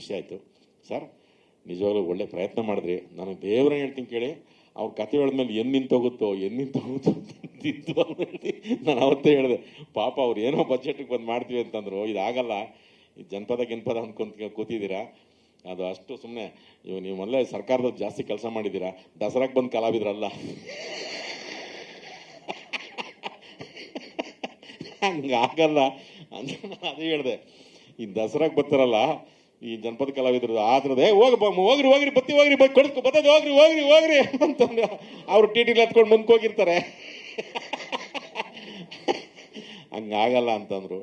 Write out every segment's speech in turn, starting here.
ಖುಷಿ ಆಯಿತು. ಸರ್, ನಿಜವಾಗ್ಲೂ ಒಳ್ಳೆ ಪ್ರಯತ್ನ ಮಾಡಿದ್ರಿ. ನಾನು ದೇವ್ರ ಹೇಳ್ತೀನಿ ಕೇಳಿ, ಅವ್ರ ಕತೆ ಹೇಳಿದ್ಮೇಲೆ ಎನ್ ನಿಂತೋಗುತ್ತೋ ಎನ್ ನಿಂತೋಗುತ್ತೋ ಅಂತಿದ್ದು ಅಂದ್ಬಿಟ್ಟು ನಾನು ಅವತ್ತೇ ಹೇಳಿದೆ, ಪಾಪ ಅವ್ರು ಏನೋ ಬಜೆಟ್ಗೆ ಬಂದು ಮಾಡ್ತೀವಿ ಅಂತಂದ್ರು. ಇದಾಗಲ್ಲ. ಜನಪದ, ಗಿನ್ಪದ ಅಂದ್ಕೊಂತ ಕೂತಿದ್ದೀರಾ? ಅದು ಅಷ್ಟು ಸುಮ್ಮನೆ ಇವು ನೀವು ಮೊದಲೇ ಸರ್ಕಾರದ ಜಾಸ್ತಿ ಕೆಲಸ ಮಾಡಿದ್ದೀರಾ? ದಸರಾಗ್ ಬಂದು ಕಲಾವಿದ್ರಲ್ಲ. ಹಂಗಾಗಲ್ಲ ಅಂತ ನಾನು ಅದೇ ಹೇಳಿದೆ. ಈ ದಸರಾಗೆ ಬರ್ತಾರಲ್ಲ ಈ ಜನಪದ ಕಲಾವಿದರು ಆದ್ರದೇ ಹೋಗಿ ಹೋಗ್ರಿ ಹೋಗ್ರಿ, ಬತ್ತಿ ಹೋಗ್ರಿ, ಬೈ ಕೊಡ್ಕೊ ಬತ್ತದ ಹೋಗ್ರಿ ಹೋಗ್ರಿ ಹೋಗ್ರಿ ಅಂತಂದು ಅವ್ರು ಟಿ ಟಿಲಿ ಹತ್ಕೊಂಡು ಮುಂದಕ್ಕೆ ಹೋಗಿರ್ತಾರೆ ಹಂಗಾಗಲ್ಲ ಅಂತಂದ್ರು.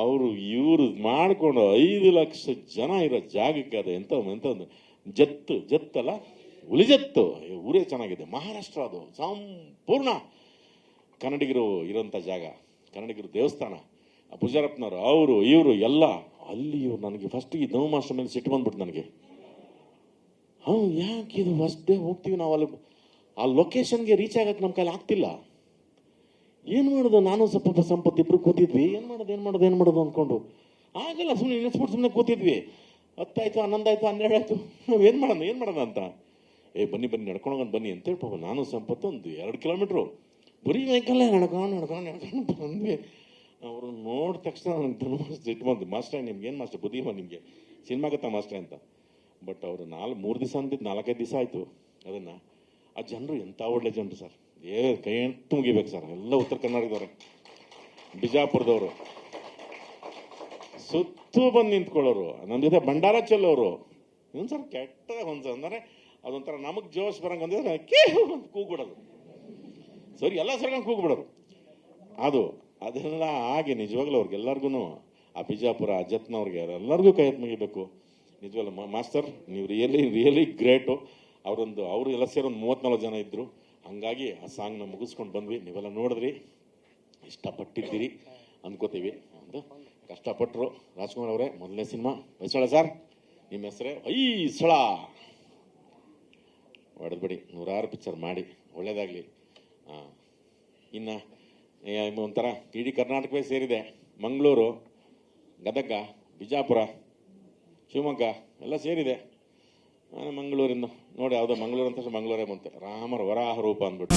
ಅವರು ಇವರು ಮಾಡಿಕೊಂಡು ಐದು ಲಕ್ಷ ಜನ ಇರೋ ಜಾಗಕ್ಕೆ ಅದು ಎಂತ ಎಂತ ಒಂದು ಜತ್ತು, ಜತ್ತಲ್ಲ ಉಳಿಜತ್ತು ಊರೇ ಚೆನ್ನಾಗಿದೆ. ಮಹಾರಾಷ್ಟ್ರ ಅದು, ಸಂಪೂರ್ಣ ಕನ್ನಡಿಗರು ಇರೋಂಥ ಜಾಗ, ಕನ್ನಡಿಗರು ದೇವಸ್ಥಾನ. ಪೂಜಾರಪ್ಪನವರು, ಅವರು, ಇವರು ಎಲ್ಲ ಅಲ್ಲಿ ಇವ್ರು ನನಗೆ ಫಸ್ಟ್ ಈ ಧನು ಮಾಸ್ಟರ್ ಮೇಲೆ ಸಿಟ್ಟು ಬಂದ್ಬಿಟ್ಟು ನನಗೆ. ಹ್ಞೂ ಯಾಕೆ ಇದು ಫಸ್ಟ್ ಡೇ ಹೋಗ್ತೀವಿ ನಾವು ಅಲ್ಲಿ ಆ ಲೊಕೇಶನ್ಗೆ ರೀಚ್ ಆಗಕ್ಕೆ ನಮ್ಮ ಕೈಲಿ ಆಗ್ತಿಲ್ಲ. ಏನು ಮಾಡೋದು? ನಾನು ಸ್ವಲ್ಪ ಸಂಪತ್ತು ಇಬ್ಬರು ಕೂತಿದ್ವಿ. ಏನು ಮಾಡೋದು? ಏನು ಮಾಡೋದು? ಏನು ಮಾಡೋದು ಅಂದ್ಕೊಂಡು ಆಗಲ್ಲ ಸುಮ್ಮನೆ ನೆನೆಸ್ಬಿಟ್ಟು ಸುಮ್ಮನೆ ಕೂತಿದ್ವಿ. ಹತ್ತಾಯ್ತು, ಹನ್ನೊಂದಾಯ್ತು ಹನ್ನೆರಡು ಆಯಿತು ನಾವು ಏನು ಮಾಡೋಣ? ಏನು ಮಾಡೋಣ ಅಂತ? ಏ, ಬನ್ನಿ ಬನ್ನಿ, ನಡ್ಕೊಂಡು ಬನ್ನಿ ಅಂತೇಳಿ ಪಾಪ ನಾನು ಸಂಪತ್ತು ಒಂದು ಎರಡು ಕಿಲೋಮೀಟ್ರು ಬರೀ ವೆಹಿಕಲ್ಲೇ ನಡ್ಕೊಂಡು ನಡ್ಕೊಂಡು ನಡ್ಕೊಂಡು ಬಂದ್ವಿ. ಅವರು ನೋಡಿದ ತಕ್ಷಣ ನನಗೆ ಧನುಮಾಸ್ ಸಿಟ್ಟು ಬಂತು ಮಾಸ್ಟ್ರೇ ನಿಮ್ಗೆ, ಏನು ಮಾಸ್ಟರ್ ಬುದ್ಧಿಮ ನಿಮಗೆ? ಸಿನಿಮಾಗತ್ತ ಮಾಸ್ಟ್ರೇ ಅಂತ. ಬಟ್ ಅವರು ನಾಲ್ಕು ಮೂರು ದಿವಸ ಅಂದಿದ್ದು ನಾಲ್ಕೈದು ದಿವಸ ಆಯಿತು ಅದನ್ನು. ಆ ಜನರು ಎಂಥ ಒಳ್ಳೆ ಜನರು ಸರ್. ಏ, ಕೈ ಎಂಟು ಮುಗಿಬೇಕು ಸರ್. ಎಲ್ಲ ಉತ್ತರ ಕನ್ನಡದವರು ಬಿಜಾಪುರದವರು. ಸುತ್ತು ಬಂದು ನಿಂತ್ಕೊಳ್ಳೋರು. ನನ್ನ ಜೊತೆ ಭಂಡಾರ ಚೆಲ್ಲೋರು. ಇನ್ನೊಂದು ಸರ್, ಕೆಟ್ಟ ಒಂದು ಅಂದರೆ ಅದೊಂಥರ ನಮಗೆ ಜೋಶ್ ಬರಂಗೆ ಅಂದಿದ್ರೆ ಕೇ ಕೂಗ್ಬಿಡೋದು. ಸರಿ, ಎಲ್ಲ ಸರ್ಗಂಗೆ ಕೂಗ್ಬಿಡೋರು. ಅದು ಅದೆಲ್ಲ ಹಾಗೆ ನಿಜವಾಗ್ಲೂ ಅವ್ರಿಗೆಲ್ಲರಿಗೂ ಆ ಬಿಜಾಪುರ ಅಜತ್ನವ್ರಿಗೆ ಎಲ್ಲರಿಗೂ ಕೈ ಮುಗಿಬೇಕು. ನಿಜವಲ್ಲ ಮಾಸ್ಟರ್, ನೀವು ರಿಯಲಿ ರಿಯಲಿ ಗ್ರೇಟು ಅವರೊಂದು, ಅವರು ಎಲ್ಲ ಸೇರಿ ಒಂದು ಮೂವತ್ನಾಲ್ಕು ಜನ ಇದ್ದರು ಹಂಗಾಗಿ ಆ ಸಾಂಗ್ನ ಮುಗಿಸ್ಕೊಂಡು ಬಂದ್ವಿ. ನೀವೆಲ್ಲ ನೋಡಿದ್ರಿ. ಇಷ್ಟಪಟ್ಟಿದ್ದೀರಿ ಅಂದ್ಕೋತೀವಿ ಅಂತ. ಕಷ್ಟಪಟ್ಟರು ರಾಜ್ಕುಮಾರ್ ಅವರೇ, ಮೊದಲನೇ ಸಿನಿಮಾ. ಹೊಯ್ಸಳ ಸರ್? ನಿಮ್ಮ ಹೆಸರೇ? ಹೊಯ್ಸಳ. ಹೊಡೆದ್ಬಿಡಿ. ನೂರಾರು ಪಿಕ್ಚರ್ ಮಾಡಿ. ಒಳ್ಳೇದಾಗಲಿ. ಇನ್ನು ಒಂಥರ ಇಡೀ ಕರ್ನಾಟಕವೇ ಸೇರಿದೆ. ಮಂಗಳೂರು, ಗದಗ, ಬಿಜಾಪುರ, ಶಿವಮೊಗ್ಗ ಎಲ್ಲ ಸೇರಿದೆ. ಮಂಗಳೂರಿಂದ ನೋಡಿ ಯಾವುದೋ ಮಂಗಳೂರು ಅಂತ ಮಂಗಳೂರೇ ಬಂತೆ ರಾಮರ, ವರಾಹ ರೂಪ ಅಂದ್ಬಿಟ್ಟು.